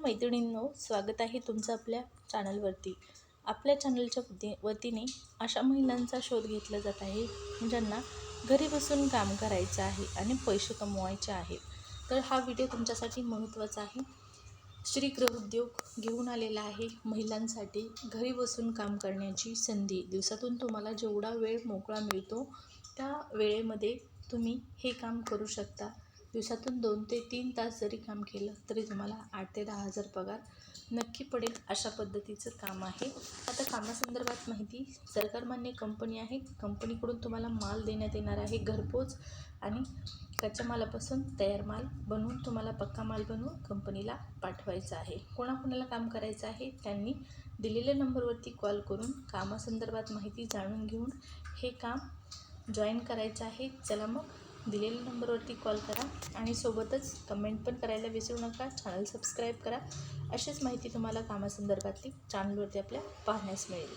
मैत्रिणींनो स्वागत आहे तुमचं आपल्या चॅनलवरती. आपल्या चॅनलच्या वती वतीने अशा महिलांचा शोध घेतला जात आहे ज्यांना घरी बसून काम करायचं आहे आणि पैसे कमवायचे आहेत. तर हा व्हिडिओ तुमच्यासाठी महत्त्वाचा आहे. श्री उद्योग घेऊन आलेला आहे महिलांसाठी घरी बसून काम करण्याची संधी. दिवसातून तुम्हाला जेवढा वेळ मोकळा मिळतो त्या वेळेमध्ये तुम्ही हे काम करू शकता. दिवसातून दोन ते तीन तास जरी काम केलं तरी तुम्हाला आठ ते दहा हजार पगार नक्की पडेल अशा पद्धतीचं काम आहे. आता कामासंदर्भात माहिती. सरकारमान्य कंपनी आहे. कंपनीकडून तुम्हाला माल देण्यात येणार आहे. घरपोच आणि कच्च्या मालापासून तयार माल बनवून तुम्हाला पक्का माल बनवून कंपनीला पाठवायचा आहे. कोणाकोणाला काम करायचं आहे त्यांनी दिलेल्या नंबरवरती कॉल करून कामासंदर्भात माहिती जाणून घेऊन हे काम जॉईन करायचं आहे. चला मग दिलेल्या नंबरवरती कॉल करा आणि सोबतच कमेंट पण करायला विसरू नका. चॅनल सबस्क्राईब करा. अशीच माहिती तुम्हाला कामासंदर्भातली चॅनलवरती आपल्या पाहण्यास मिळेल.